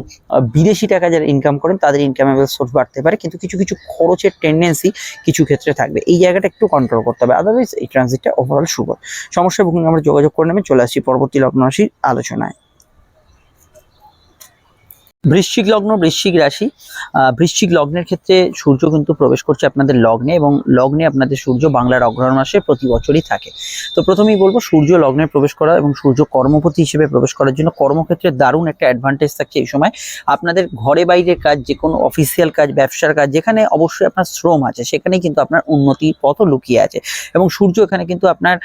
বিদেশি টাকা যারা ইনকাম করেন, তাদের ইনকামেবল সোর্স বাড়তে পারে, কিন্তু কিছু কিছু খরচের টেন্ডেন্সি কিছু ক্ষেত্রে থাকবে। এই জায়গাটা একটু কন্ট্রোল করতে হবে আদারওয়াইজ এই ট্রানজিটটা ওভারঅল শুভ সমস্যা বুকিং আমরা যোগাযোগ করে নেবেন, চলে আসছি পরবর্তী লগ্ন আলোচনায়। বৃশ্চিক লগ্ন, বৃশ্চিক রাশি বৃশ্চিক লগ্নের ক্ষেত্রে সূর্য কিন্তু প্রবেশ করছে আপনাদের লগ্নে এবং লগ্নে আপনাদের সূর্য বাংলার অগ্রহণ মাসে প্রতি বছরই থাকে। তো প্রথমেই বলব সূর্য লগ্নে প্রবেশ করা এবং সূর্য কর্মপতি হিসেবে প্রবেশ করার জন্য কর্মক্ষেত্রে দারুণ একটা অ্যাডভান্টেজ থাকছে এই সময়। আপনাদের ঘরে বাইরের কাজ যে কোনো অফিসিয়াল কাজ, ব্যবসার কাজ, যেখানে অবশ্যই আপনার শ্রম আছে, সেখানেই কিন্তু আপনার উন্নতি পথও লুকিয়ে আছে। এবং সূর্য এখানে কিন্তু আপনার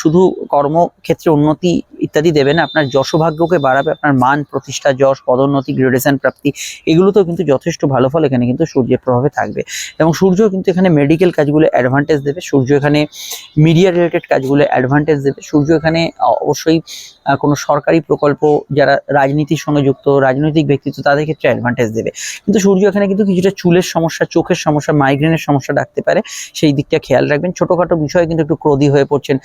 শুধু কর্মক্ষেত্রে উন্নতি ইত্যাদি দেবে না, আপনার যশভাগ্যকে বাড়াবে, আপনার মান প্রতিষ্ঠা, যশ, পদোন্নতি গ্রেডেশন প্রাপ্তি। এগুলোতেও কিন্তু যথেষ্ট ভালো ফল এখানে কিন্তু সূর্যের প্রভাবে থাকবে। এবং সূর্য কিন্তু এখানে মেডিকেল কাজগুলো অ্যাডভান্টেজ দেবে। সূর্য এখানে মিডিয়া রিলেটেড কাজগুলো অ্যাডভান্টেজ দেবে। সূর্য এখানে অবশ্যই কোনো সরকারি প্রকল্প যারা রাজনীতির সঙ্গে যুক্ত, রাজনৈতিক ব্যক্তিত্ব, তাদের ক্ষেত্রে অ্যাডভান্টেজ দেবে। কিন্তু সূর্য এখানে কিন্তু কিছুটা চুলের সমস্যা, চোখের সমস্যা মাইগ্রেনের সমস্যা ডাকতে পারে। সেই দিকটা খেয়াল রাখবেন। ছোটোখাটো বিষয়ে কিন্তু একটু ক্রোধী হয়ে পড়ছেন।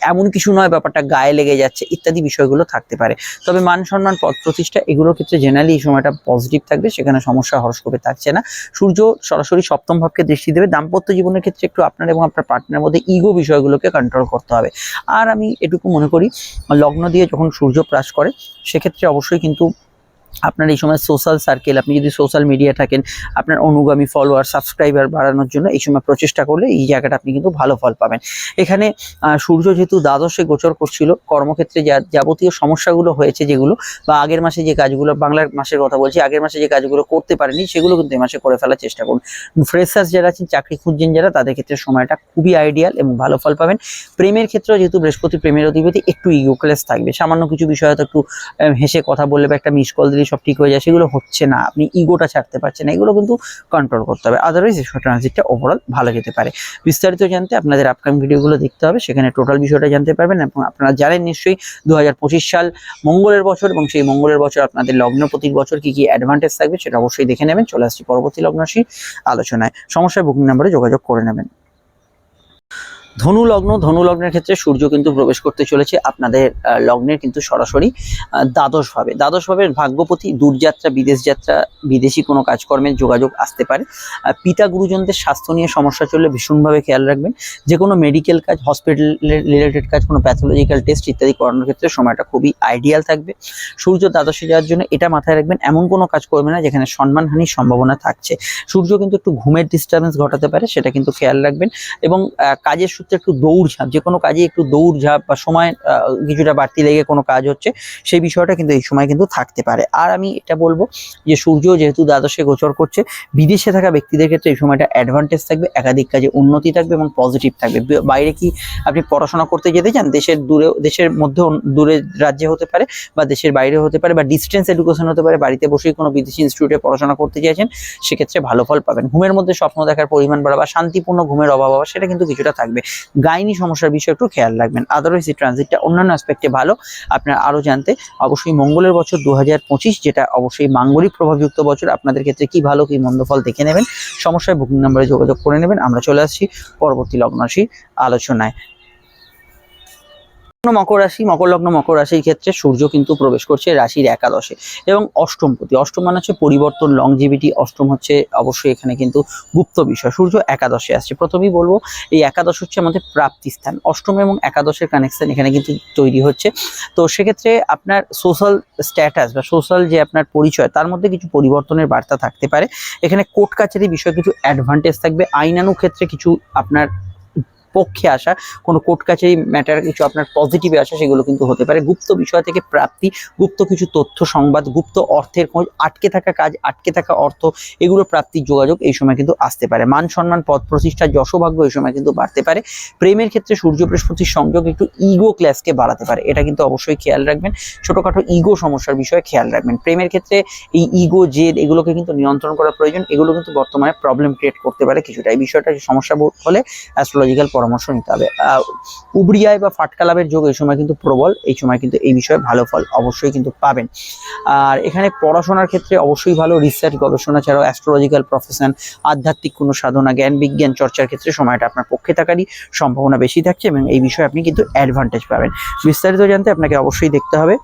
এমন কিছু নয়, ব্যাপারটা গায়ে লেগে যাচ্ছে, ইত্যাদি বিষয়গুলো থাকতে পারে। তবে মান সম্মান পদ প্রতিষ্ঠা এগুলোর ক্ষেত্রে জেনারেলি সময়টা পজিটিভ থাকবে, সেখানে সমস্যা হরস্কোপে থাকছে না। সূর্য সরাসরি সপ্তম ভাবকে দৃষ্টি দেবে। দাম্পত্য জীবনের ক্ষেত্রে একটু আপনার এবং আপনার পার্টনারের মধ্যে ইগো বিষয়গুলোকে কন্ট্রোল করতে হবে। আর আমি এটুকু মনে করি, লগ্ন দিয়ে যখন সূর্য প্রাস করে, সেক্ষেত্রে অবশ্যই কিন্তু আপনার এই সময় সোশ্যাল সার্কেল আপনি যদি সোশ্যাল মিডিয়া থাকেন, আপনার অনুগামী ফলোয়ার সাবস্ক্রাইবার বাড়ানোর জন্য এই সময় প্রচেষ্টা করলে এই জায়গাটা আপনি কিন্তু ভালো ফল পাবেন। এখানে সূর্য যেহেতু দ্বাদশে গোচর করছিল, কর্মক্ষেত্রে যা, যাবতীয় সমস্যাগুলো হয়েছে যেগুলো, বা আগের মাসে যে কাজগুলো, বাংলার মাসের কথা বলছি, আগের মাসে যে কাজগুলো করতে পারেনি, সেগুলো কিন্তু এই মাসে করে ফেলার চেষ্টা করুন। ফ্রেশার্স যারা আছেন, চাকরি খুঁজছেন যারা, তাদের ক্ষেত্রে সময়টা খুবই আইডিয়াল এবং ভালো ফল পাবেন। প্রেমের ক্ষেত্রে যেহেতু বৃহস্পতি প্রেমের অধিপতি, একটু ইগোক্লেস থাকবে। সামান্য কিছু বিষয় হয়তো একটু হেসে কথা বললে বা একটা মিস কল দিলে সব ঠিক হয়ে যায়, সেগুলো হচ্ছে না। আপনি ইগোটা ছাড়তে পারছেন এগুলো কিন্তু কন্ট্রোল করতে হবে। আদারওয়াইজ এই ট্রানজিটটা ওভারঅল ভালো যেতে পারে। বিস্তারিত জানতে আপনাদের আপকামিং ভিডিওগুলো দেখতে হবে, সেখানে টোটাল বিষয়টা জানতে পারবেন এবং আপনারা জানেন নিশ্চয়ই দু হাজার পঁচিশ সাল মঙ্গলের বছর এবং সেই মঙ্গলের বছর আপনাদের লগ্নপতির বছর কি কি অ্যাডভান্টেজ থাকবে সেটা অবশ্যই দেখে নেবেন। চলে আসছি পরবর্তী লগ্নরাশি আলোচনায়। সমস্যায় বুকিং নাম্বারে যোগাযোগ করে নেবেন। ধনু লগ্ন ধনু লগ্নের ক্ষেত্রে সূর্য কিন্তু প্রবেশ করতে চলেছে আপনাদের লগ্নের কিন্তু সরাসরি আহ, দ্বাদশ ভাবে দ্বাদশ ভাবের ভাগ্যপতি দূরযাত্রা বিদেশ যাত্রা বিদেশি কোনো কাজকর্মের যোগাযোগ আসতে পারে। পিতা গুরুজনদের স্বাস্থ্য নিয়ে সমস্যা চললে ভীষণভাবে খেয়াল রাখবেন। যে কোনো মেডিকেল কাজ হসপিটাল রিলেটেড কাজ কোনো প্যাথোলজিক্যাল টেস্ট ইত্যাদি করানোর ক্ষেত্রে সময়টা খুবই আইডিয়াল থাকবে। সূর্য দ্বাদশে যাওয়ার জন্য এটা মাথায় রাখবেন এমন কোনো কাজ করবে না যেখানে সম্মানহানির সম্ভাবনা থাকছে। সূর্য কিন্তু একটু ঘুমের ডিস্টারবেন্স ঘটাতে পারে সেটা কিন্তু খেয়াল রাখবেন এবং কাজের একটু দৌড়ঝাঁপ যে কোনো কাজে একটু দৌড়ঝাঁপ বা সময় কিছুটা বাড়তি লেগে কোনো কাজ হচ্ছে, সেই বিষয়টা কিন্তু এই সময় কিন্তু থাকতে পারে। আর আমি এটা বলব যে সূর্য যেহেতু দ্বাদশে গোচর করছে, বিদেশে থাকা ব্যক্তিদের ক্ষেত্রে এই সময়টা অ্যাডভান্টেজ থাকবে, একাধিক কাজে উন্নতি থাকবে এবং পজিটিভ থাকবে। বাইরে কি আপনি পড়াশোনা করতে যেতে চান, দেশের দূরে দেশের মধ্যে দূরে রাজ্যে হতে পারে বা দেশের বাইরে হতে পারে বা ডিস্টেন্স এডুকেশন হতে পারে, বাড়িতে বসেই কোনো বিদেশি ইনস্টিটিউটে পড়াশোনা করতে চাইছেন, সেক্ষেত্রে ভালো ফল পাবেন। ঘুমের মধ্যে স্বপ্ন দেখার পরিমাণ বাড়া বা শান্তিপূর্ণ ঘুমের অভাব হওয়া, সেটা কিন্তু কিছুটা থাকবে। গাইনি সমস্যার বিষয়ে একটু খেয়াল রাখবেন। আদারওয়াইজ এই ট্রানজিটটা অন্যান্য অ্যাসপেক্টে ভালো। আপনার আরও জানতে অবশ্যই মঙ্গলের বছর দু হাজার পঁচিশ, যেটা অবশ্যই মাঙ্গলিক প্রভাবযুক্ত বছর, আপনাদের ক্ষেত্রে কি ভালো, কি মন্দ ফল দেখে নেবেন। সমস্যায় বুকিং নাম্বারে যোগাযোগ করে নেবেন। আমরা চলে আসছি পরবর্তী লগ্নরাশি আলোচনায়। মকর রাশি, মকর লগ্ন মকর রাশির ক্ষেত্রে সূর্য কিন্তু প্রবেশ করছে রাশির একাদশে এবং অষ্টম প্রতি অষ্টম মানে হচ্ছে পরিবর্তন লংজিভিটি অষ্টম হচ্ছে অবশ্যই এখানে কিন্তু গুপ্ত বিষয়। সূর্য একাদশে আসছে। প্রথমেই বলব, এই একাদশ হচ্ছে আমাদের প্রাপ্তি স্থান। অষ্টম এবং একাদশের কানেকশন এখানে কিন্তু তৈরি হচ্ছে। তো সেক্ষেত্রে আপনার সোশ্যাল স্ট্যাটাস বা সোশ্যাল যে আপনার পরিচয়, তার মধ্যে কিছু পরিবর্তনের বার্তা থাকতে পারে। এখানে কোর্ট কাছারি বিষয়ে কিছু অ্যাডভান্টেজ থাকবে। আইনানু ক্ষেত্রে কিছু আপনার পক্ষে আসা, কোনো কোর্ট কাছারি ম্যাটার কিছু আপনার পজিটিভে আসা, সেগুলো কিন্তু হতে পারে। গুপ্ত বিষয় থেকে প্রাপ্তি, গুপ্ত কিছু তথ্য, সংবাদ, গুপ্ত অর্থের খোঁজ, আটকে থাকা কাজ, আটকে থাকা অর্থ, এগুলো প্রাপ্তির যোগাযোগ এই সময় কিন্তু আসতে পারে। মান সম্মান, পদ প্রতিষ্ঠা, যশোভাগ্য এই সময় কিন্তু বাড়তে পারে। প্রেমের ক্ষেত্রে সূর্য বৃহস্পতির সংযোগ একটু ইগো ক্লাসকে বাড়াতে পারে। এটা কিন্তু অবশ্যই খেয়াল রাখবেন। ছোটখাটো ইগো সমস্যার বিষয়ে খেয়াল রাখবেন। প্রেমের ক্ষেত্রে এই ইগো জেদ এগুলোকে কিন্তু নিয়ন্ত্রণ করা প্রয়োজন। এগুলো কিন্তু বর্তমানে প্রবলেম ক্রিয়েট করতে পারে কিছুটা। এই বিষয়টা সমস্যা হলে অ্যাস্ট্রোলজিক্যাল পরামর্শ নিতে হবে। উবরিয়ায় বা ফাটকা লাভের যোগ এই সময় কিন্তু প্রবল, এই সময় কিন্তু এই বিষয়ে ভালো ফল অবশ্যই কিন্তু পাবেন। আর এখানে পড়াশোনার ক্ষেত্রে অবশ্যই ভালো রিসার্চ গবেষণা ছাড়াও অ্যাস্ট্রোলজিক্যাল প্রফেশন আধ্যাত্মিক কোনো সাধনা, জ্ঞান, বিজ্ঞান চর্চার ক্ষেত্রে সময়টা আপনার পক্ষে থাকারই সম্ভাবনা বেশি থাকছে এবং এই বিষয়ে আপনি কিন্তু অ্যাডভান্টেজ পাবেন। বিস্তারিত জানতে আপনাকে অবশ্যই দেখতে হবে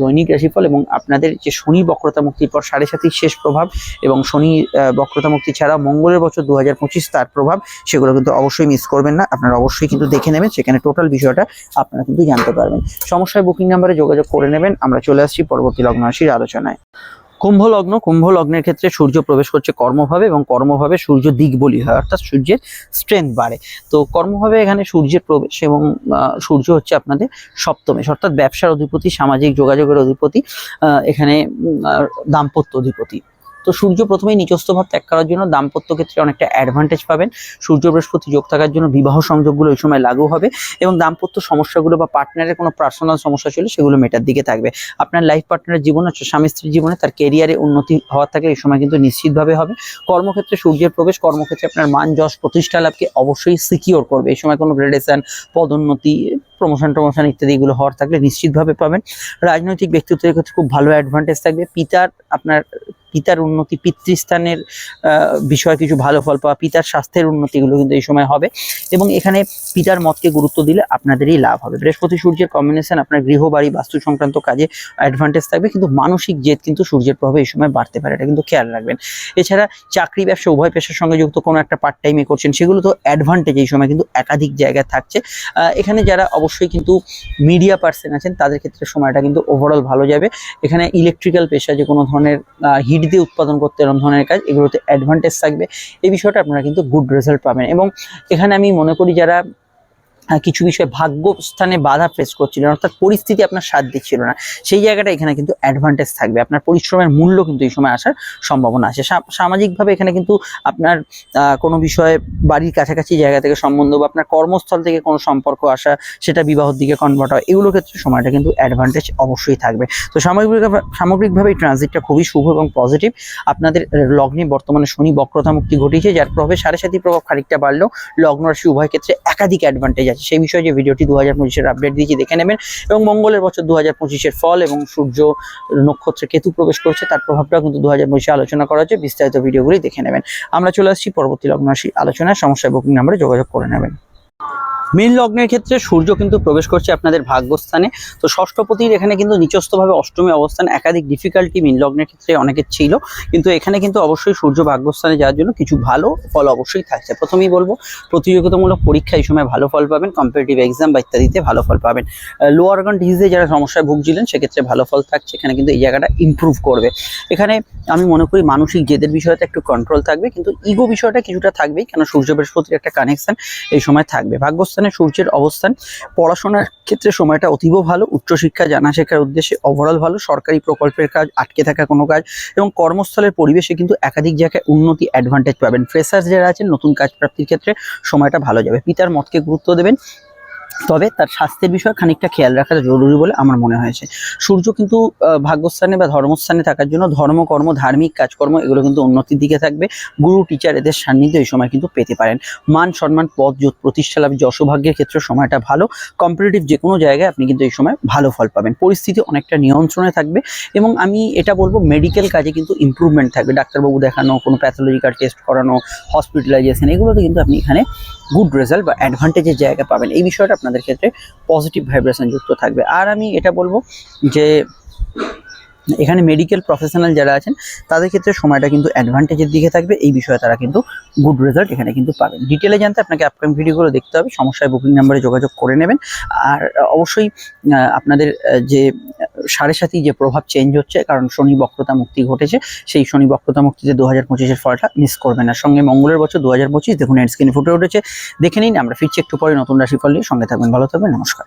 দৈনিক রাশিফল এবং আপনাদের যে শনি বক্রতা মুক্তির পর সাড়ে সাতির শেষ প্রভাব এবং শনি বক্রতা মুক্তি ছাড়াও মঙ্গলের বছর দু হাজার পঁচিশ তার প্রভাব, সেগুলো কিন্তু অবশ্যই মিস করবেন না। আপনারা অবশ্যই কিন্তু দেখে নেবেন, সেখানে টোটাল বিষয়টা আপনারা কিন্তু জানতে পারবেন। সমস্যায় বুকিং নাম্বারে যোগাযোগ করে নেবেন, আমরা চলে আসছি পরবর্তী লগ্ন রাশির আলোচনায়। কুম্ভ লগ্ন কুম্ভ লগ্নের ক্ষেত্রে সূর্য প্রবেশ করছে কর্মভাবে এবং কর্মভাবে সূর্য দিক বলি হয়, অর্থাৎ সূর্যের স্ট্রেংথ বাড়ে। তো কর্মভাবে এখানে সূর্যের প্রবেশ এবং সূর্য হচ্ছে আপনাদের সপ্তমেশ, অর্থাৎ ব্যবসার অধিপতি, সামাজিক যোগাযোগের অধিপতি এখানে দাম্পত্য অধিপতি। তো সূর্য প্রথমেই নিচস্থ ভাব ত্যাগ করার জন্য দাম্পত্য ক্ষেত্রে অনেকটা অ্যাডভান্টেজ পাবেন। সূর্য বৃহস্পতি যোগ থাকার জন্য বিবাহ সংযোগগুলো ওই সময় লাগু হবে এবং দাম্পত্য সমস্যাগুলো বা পার্টনারের কোনো পার্সোনাল সমস্যা ছিল সেগুলো মেটার দিকে থাকবে। আপনার লাইফ পার্টনারের জীবনে স্বামী স্ত্রীর জীবনে তার কেরিয়ারে উন্নতি হওয়ার থাকলে এই সময় কিন্তু নিশ্চিতভাবে হবে। কর্মক্ষেত্রে সূর্যের প্রবেশ, কর্মক্ষেত্রে আপনার মান, যশ, প্রতিষ্ঠা লাভকে অবশ্যই সিকিওর করবে। এই সময় কোনো গ্রেডেশন পদোন্নতি প্রমোশন টমোশন ইত্যাদি এগুলো হওয়ার থাকলে নিশ্চিতভাবে পাবেন। রাজনৈতিক ব্যক্তিত্বের ক্ষেত্রে খুব ভালো অ্যাডভান্টেজ থাকবে। পিতার আপনার পিতার উন্নতি, পিতৃস্থানের বিষয়ে কিছু ভালো ফল পাওয়া, পিতার স্বাস্থ্যের উন্নতি এগুলো কিন্তু এই সময় হবে এবং এখানে পিতার মতকে গুরুত্ব দিলে আপনাদেরই লাভ হবে। বৃহস্পতি সূর্যের কম্বিনেশন আপনার গৃহ বাড়ি বাস্তু সংক্রান্ত কাজে অ্যাডভান্টেজ থাকবে, কিন্তু মানসিক জেদ কিন্তু সূর্যের প্রভাবে এই সময় বাড়তে পারে, এটা কিন্তু খেয়াল রাখবেন। এছাড়া চাকরি ব্যবসা, উভয় পেশার সঙ্গে যুক্ত কোনো একটা পার্ট টাইমে করছেন, সেগুলো তো অ্যাডভান্টেজ এই সময় কিন্তু একাধিক জায়গায় থাকছে। এখানে যারা অবশ্যই কিন্তু মিডিয়া পার্সন আছেন, তাদের ক্ষেত্রে সময়টা কিন্তু ওভারঅল ভালো যাবে। এখানে ইলেকট্রিক্যাল পেশা যে কোনো ধরনের হিট দিয়ে উৎপাদন করতে এরকম ধরনের কাজ, এগুলোতে অ্যাডভান্টেজ থাকবে। এই বিষয়টা আপনারা কিন্তু গুড রেজাল্ট পাবেন। এবং এখানে আমি মনে করি যারা কিছু বিষয়ে ভাগ্যস্থানে বাধা ফেস করছিলেন অর্থাৎ পরিস্থিতি আপনার সাথ দিচ্ছিল না। সেই জায়গাটা এখানে কিন্তু অ্যাডভান্টেজ থাকবে। আপনার পরিশ্রমের মূল্য কিন্তু এই সময় আসার সম্ভাবনা আছে। সামাজিকভাবে এখানে কিন্তু আপনার কোনো বিষয়ে বাড়ির কাছাকাছি জায়গা থেকে সম্বন্ধ বা আপনার কর্মস্থল থেকে কোনো সম্পর্ক আসা, সেটা বিবাহর দিকে কনভার্ট হয় এগুলোর ক্ষেত্রে সময়টা কিন্তু অ্যাডভান্টেজ অবশ্যই থাকবে। তো সামগ্রিকভাবে সামগ্রিকভাবে এই ট্রানজিটটা খুবই শুভ এবং পজিটিভ আপনাদের লগ্নে বর্তমানে শনি বক্রতা মুক্তি ঘটিয়েছে, যার প্রভাবে সাড়ে সাতি প্রভাব খানিকটা বাড়লেও লগ্ন রাশি উভয় ক্ষেত্রে একাধিক অ্যাডভান্টেজ আছে। সেই বিষয়ে যে ভিডিওটি দু হাজার পঁচিশের আপডেট দিয়েছি, দেখে নেবেন। এবং মঙ্গলের বছর দু হাজার পঁচিশের ফল এবং সূর্য নক্ষত্রে কেতু প্রবেশ করছে, তার প্রভাবটা কিন্তু দু হাজার পঁচিশে আলোচনা করা হচ্ছে, বিস্তারিত ভিডিওগুলি দেখে নেবেন। আমরা চলে আসছি পরবর্তী লগ্নরাশি আলোচনায় সমস্যায় বুকিং নাম্বারে যোগাযোগ করে নেবেন। মীন লগ্নের ক্ষেত্রে সূর্য কিন্তু প্রবেশ করছে আপনাদের ভাগ্যস্থানে। তো ষষ্ঠপতির এখানে কিন্তু নিচস্থভাবে অষ্টমী অবস্থান একাধিক ডিফিকাল্টি মীন লগ্নের ক্ষেত্রে অনেকের ছিল। কিন্তু এখানে কিন্তু অবশ্যই সূর্য ভাগ্যস্থানে যাওয়ার জন্য কিছু ভালো ফল অবশ্যই থাকছে। প্রথমেই বলব, প্রতিযোগিতামূলক পরীক্ষা এই সময় ভালো ফল পাবেন কম্পিটিটিভ এক্সাম বা ইত্যাদিতে ভালো ফল পাবেন। লোয়ার অর্গান ডিজিজে যারা সমস্যায় ভুগছিলেন, সেক্ষেত্রে ভালো ফল থাকছে। এখানে কিন্তু এই জায়গাটা ইমপ্রুভ করবে। এখানে আমি মনে করি মানসিক জেদের বিষয়টা একটু কন্ট্রোল থাকবে, কিন্তু ইগো বিষয়টা কিছুটা থাকবেই, কেন সূর্য বৃহস্পতির একটা কানেকশন এই সময় থাকবে। ভাগ্যস্থানে সূর্যের অবস্থান। পড়াশোনার ক্ষেত্রে সময়টা অতীব ভালো, উচ্চশিক্ষা জানা শেখার উদ্দেশ্যে ওভারঅল ভালো, সরকারি প্রকল্পের কাজ, আটকে থাকা কোনো কাজ এবং কর্মস্থলের পরিবেশে কিন্তু একাধিক জায়গায় উন্নতি অ্যাডভান্টেজ পাবেন। ফ্রেশার্স যারা আছেন, নতুন কাজ প্রাপ্তির ক্ষেত্রে সময়টা ভালো যাবে। পিতার মতকে গুরুত্ব দেবেন। তবে তার স্বাস্থ্যের বিষয়ে খানিকটা খেয়াল রাখা জরুরি বলে আমার মনে হয়েছে। সূর্য কিন্তু ভাগ্যস্থানে বা ধর্মস্থানে থাকার জন্য ধর্মকর্ম ধার্মিক কাজকর্ম এগুলো কিন্তু উন্নতির দিকে থাকবে। গুরু টিচার এদের সান্নিধ্য এই সময় কিন্তু পেতে পারেন। মান, সম্মান পদ যত প্রতিষ্ঠা লাভ যশভাগ্যের ক্ষেত্রে সময়টা ভালো। কম্পিটিটিভ যে কোনো জায়গায় আপনি কিন্তু এই সময় ভালো ফল পাবেন। পরিস্থিতি অনেকটা নিয়ন্ত্রণে থাকবে এবং আমি এটা বলব মেডিকেল কাজে কিন্তু ইমপ্রুভমেন্ট থাকবে। ডাক্তারবাবু দেখানো, কোনো প্যাথোলজিক্যাল টেস্ট করানো হসপিটালাইজেশন এগুলোতে কিন্তু আপনি এখানে গুড রেজাল্ট বা অ্যাডভান্টেজের জায়গা পাবেন। এই বিষয়টা আপনাদের ক্ষেত্রে পজিটিভ ভাইব্রেশন যুক্ত থাকবে। আর আমি এটা বলব যে এখানে মেডিকেল প্রফেশনাল যারা আছেন, তাদের ক্ষেত্রে সময়টা কিন্তু অ্যাডভান্টেজের দিকে থাকবে। এই বিষয়ে তারা কিন্তু গুড রেজাল্ট এখানে কিন্তু পাবেন। ডিটেলে জানতে আপনাকে আপকামিং ভিডিওগুলো দেখতে হবে। সমস্যায় বুকিং নাম্বারে যোগাযোগ করে নেবেন। আর অবশ্যই আপনাদের যে, সাড়ে সাথী যে প্রভাব চেঞ্জ হচ্ছে, কারণ শনি বক্রতা মুক্তি ঘটেছে, সেই শনি বক্রতা মুক্তিতে দু হাজার পঁচিশের ফলটা মিস করবেন। না সঙ্গে মঙ্গলের বছর দু হাজার পঁচিশ, দেখুন স্ক্রিনে ফুটে উঠেছে। দেখে নিন, আমরা ফিরছি একটু পরে নতুন রাশি ফল নিয়ে। সঙ্গে থাকবেন, ভালো থাকবেন, নমস্কার।